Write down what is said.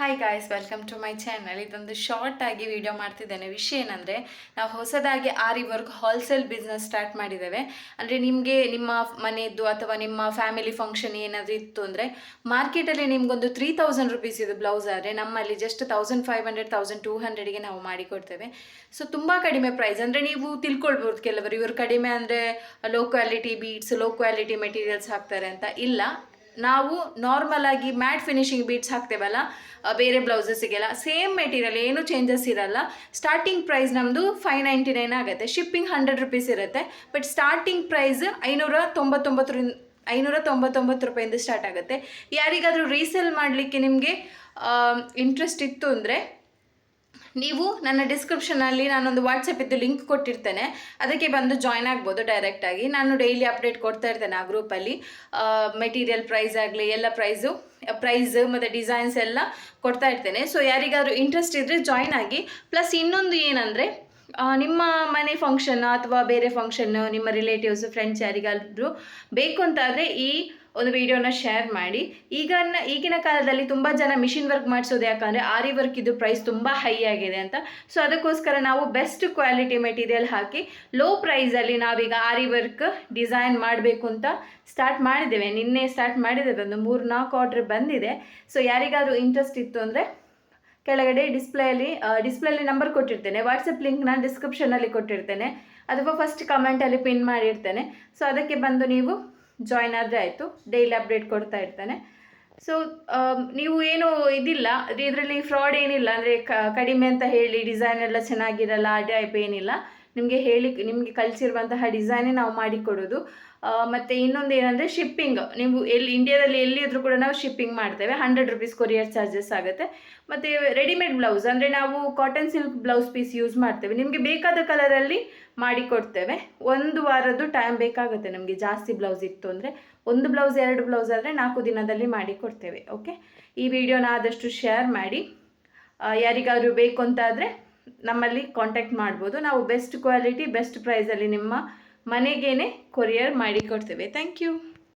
Hi guys welcome to my channel ಇದೊಂದು short ಆಗಿ video ಮಾಡ್ತಿದ್ದೇನೆ. ವಿಷಯ ಏನಂದರೆ, ನಾವು ಹೊಸದಾಗಿ aari work wholesale business start ಮಾಡಿದ್ದೇವೆ. ಅಂದರೆ ನಿಮಗೆ ನಿಮ್ಮ ಮನೆಯದ್ದು ಅಥವಾ ನಿಮ್ಮ ಫ್ಯಾಮಿಲಿ ಫಂಕ್ಷನ್ ಏನಾದರೂ ಇತ್ತು ಅಂದರೆ ಮಾರ್ಕೆಟಲ್ಲಿ ನಿಮಗೊಂದು ತ್ರೀ ತೌಸಂಡ್ ರುಪೀಸ್ ಇದು ಬ್ಲೌಸ್ ಆದರೆ, ನಮ್ಮಲ್ಲಿ just thousand five hundred thousand two ಹಂಡ್ರೆಡ್ಗೆ ನಾವು ಮಾಡಿಕೊಡ್ತೇವೆ ಸೊ ತುಂಬ ಕಡಿಮೆ ಪ್ರೈಸ್ ಅಂದರೆ ನೀವು ತಿಳ್ಕೊಳ್ಬೋದು ಕೆಲವರು, ಇವರು ಕಡಿಮೆ ಅಂದರೆ low quality beads low quality materials ಹಾಕ್ತಾರೆ ಅಂತ. ಇಲ್ಲ ನಾವು ನಾರ್ಮಲ್ ಆಗಿ ಮ್ಯಾಟ್ ಫಿನಿಶಿಂಗ್ ಬೀಟ್ಸ್ ಹಾಕ್ತೇವಲ್ಲ ಬೇರೆ ಬ್ಲೌಸಸ್ಸಿಗೆಲ್ಲ ಸೇಮ್ ಮೆಟೀರಿಯಲ್ ಏನು ಚೇಂಜಸ್ ಇರಲ್ಲ. ಸ್ಟಾರ್ಟಿಂಗ್ ಪ್ರೈಸ್ ನಮ್ಮದು ಫೈವ್ ನೈಂಟಿ ನೈನ್ ಆಗುತ್ತೆ. ಶಿಪ್ಪಿಂಗ್ ಹಂಡ್ರೆಡ್ ರುಪೀಸ್ ಇರುತ್ತೆ. ಬಟ್ ಸ್ಟಾರ್ಟಿಂಗ್ ಪ್ರೈಸ್ ಐನೂರ ತೊಂಬತ್ತೊಂಬತ್ತು ಐನೂರ ತೊಂಬತ್ತೊಂಬತ್ತು ರೂಪಾಯಿಂದ ಸ್ಟಾರ್ಟ್ ಆಗುತ್ತೆ. ಯಾರಿಗಾದರೂ ರೀಸೇಲ್ ಮಾಡಲಿಕ್ಕೆ ನಿಮಗೆ ಇಂಟ್ರೆಸ್ಟ್ ಇತ್ತು ಅಂದರೆ ನೀವು ನನ್ನ ಡಿಸ್ಕ್ರಿಪ್ಷನಲ್ಲಿ ನಾನೊಂದು ವಾಟ್ಸಪ್ಪಿದ್ದು ಲಿಂಕ್ ಕೊಟ್ಟಿರ್ತೇನೆ. ಅದಕ್ಕೆ ಬಂದು ಜಾಯ್ನ್ ಆಗ್ಬೋದು ಡೈರೆಕ್ಟಾಗಿ ನಾನು ಡೈಲಿ ಅಪ್ಡೇಟ್ ಕೊಡ್ತಾ ಇರ್ತೇನೆ ಆ ಗ್ರೂಪಲ್ಲಿ ಮೆಟೀರಿಯಲ್ ಪ್ರೈಸ್ ಆಗಲಿ, ಎಲ್ಲ ಪ್ರೈಸು ಪ್ರೈಸ್ ಮತ್ತು ಡಿಸೈನ್ಸ್ ಎಲ್ಲ ಕೊಡ್ತಾ ಇರ್ತೇನೆ. ಸೊ ಯಾರಿಗಾದರೂ ಇಂಟ್ರೆಸ್ಟ್ ಇದ್ದರೆ ಜಾಯ್ನ್ ಆಗಿ. ಪ್ಲಸ್ ಇನ್ನೊಂದು ಏನಂದರೆ ನಿಮ್ಮ ಮನೆ ಫಂಕ್ಷನ್ ಅಥವಾ ಬೇರೆ ಫಂಕ್ಷನ್ನು ನಿಮ್ಮ ರಿಲೇಟಿವ್ಸ್ ಫ್ರೆಂಡ್ಸ್ ಯಾರಿಗಾದರೂ ಬೇಕು ಅಂತಾದರೆ ಈ ಒಂದು ವಿಡಿಯೋನ ಶೇರ್ ಮಾಡಿ. ಈಗ ಈಗಿನ ಕಾಲದಲ್ಲಿ ತುಂಬ ಜನ ಮಿಷಿನ್ ವರ್ಕ್ ಮಾಡಿಸೋದು ಯಾಕಂದರೆ ಆರಿ ವರ್ಕ್ ಇದು ಪ್ರೈಸ್ ತುಂಬ ಹೈ ಆಗಿದೆ ಅಂತ. ಸೊ ಅದಕ್ಕೋಸ್ಕರ ನಾವು ಬೆಸ್ಟ್ ಕ್ವಾಲಿಟಿ ಮೆಟೀರಿಯಲ್ ಹಾಕಿ ಲೋ ಪ್ರೈಸಲ್ಲಿ ನಾವೀಗ ಆರಿ ವರ್ಕ್ ಡಿಸೈನ್ ಮಾಡಬೇಕು ಅಂತ ಸ್ಟಾರ್ಟ್ ಮಾಡಿದ್ದೇವೆ. ನಿನ್ನೆ ಸ್ಟಾರ್ಟ್ ಮಾಡಿದ್ದೇವೆ ಒಂದು ಮೂರು ನಾಲ್ಕು ಆರ್ಡ್ರ್ ಬಂದಿದೆ. ಸೊ ಯಾರಿಗಾದರೂ ಇಂಟ್ರೆಸ್ಟ್ ಇತ್ತು ಅಂದರೆ ಕೆಳಗಡೆ ಡಿಸ್ಪ್ಲೇಯಲ್ಲಿ ಡಿಸ್ಪ್ಲೇಲಿ ನಂಬರ್ ಕೊಟ್ಟಿರ್ತೇನೆ. ವಾಟ್ಸಪ್ ಲಿಂಕ್ ನಾನು ಡಿಸ್ಕ್ರಿಪ್ಷನಲ್ಲಿ ಕೊಟ್ಟಿರ್ತೇನೆ. ಅಥವಾ ಫಸ್ಟ್ ಕಮೆಂಟಲ್ಲಿ ಪಿನ್ ಮಾಡಿರ್ತೇನೆ. ಸೊ ಅದಕ್ಕೆ ಬಂದು ನೀವು ಜಾಯ್ನ್ ಆದರೆ ಆಯಿತು. ಡೈಲಿ ಅಪ್ಡೇಟ್ ಕೊಡ್ತಾ ಇರ್ತಾನೆ. ಸೊ ನೀವು ಏನು ಇದಿಲ್ಲ. ಇದರಲ್ಲಿ ಫ್ರಾಡ್ ಏನಿಲ್ಲ. ಅಂದರೆ ಕಡಿಮೆ ಅಂತ ಹೇಳಿ ಡಿಸೈನ್ ಎಲ್ಲ ಚೆನ್ನಾಗಿರಲ್ಲ ಆ ಟೈಪ್ ಏನಿಲ್ಲ. ನಿಮಗೆ ಹೇಳಿ, ನಿಮಗೆ ಕಲಿಸಿರುವಂತಹ ಡಿಸೈನೇ ನಾವು ಮಾಡಿಕೊಡೋದು. ಮತ್ತೆ ಇನ್ನೊಂದು ಏನಂದರೆ ಶಿಪ್ಪಿಂಗ್ ನೀವು ಎಲ್ಲಿ ಇಂಡಿಯಾದಲ್ಲಿ ಎಲ್ಲಿ ಇದ್ರೂ ಕೂಡ ನಾವು ಶಿಪ್ಪಿಂಗ್ ಮಾಡ್ತೇವೆ. ಹಂಡ್ರೆಡ್ ರುಪೀಸ್ ಕೊರಿಯರ್ ಚಾರ್ಜಸ್ ಆಗುತ್ತೆ. ಮತ್ತು ರೆಡಿಮೇಡ್ ಬ್ಲೌಸ್ ಅಂದರೆ ನಾವು cotton silk blouse piece use ಮಾಡ್ತೇವೆ. ನಿಮಗೆ ಬೇಕಾದ ಕಲರಲ್ಲಿ ಮಾಡಿಕೊಡ್ತೇವೆ ಒಂದು ವಾರದ್ದು ಟೈಮ್ ಬೇಕಾಗುತ್ತೆ ನಮಗೆ ಜಾಸ್ತಿ ಬ್ಲೌಸ್ ಇತ್ತು ಅಂದರೆ. ಒಂದು ಬ್ಲೌಸ್ ಎರಡು ಬ್ಲೌಸ್ ಆದರೆ ನಾಲ್ಕು ದಿನದಲ್ಲಿ ಮಾಡಿ ಕೊಡ್ತೇವೆ ಓಕೆ ಈ ವಿಡಿಯೋನ ಆದಷ್ಟು ಶೇರ್ ಮಾಡಿ. ಯಾರಿಗಾದ್ರೂ ಬೇಕು ಅಂತಾದರೆ ನಮ್ಮಲ್ಲಿ ಕಾಂಟ್ಯಾಕ್ಟ್ ಮಾಡ್ಬೋದು. ನಾವು ಬೆಸ್ಟ್ ಕ್ವಾಲಿಟಿ ಬೆಸ್ಟ್ ಪ್ರೈಸಲ್ಲಿ ನಿಮ್ಮ ಮನೆಗೇನೆ ಕೊರಿಯರ್ ಮಾಡಿ ಕೊಡ್ತೇವೆ. Thank you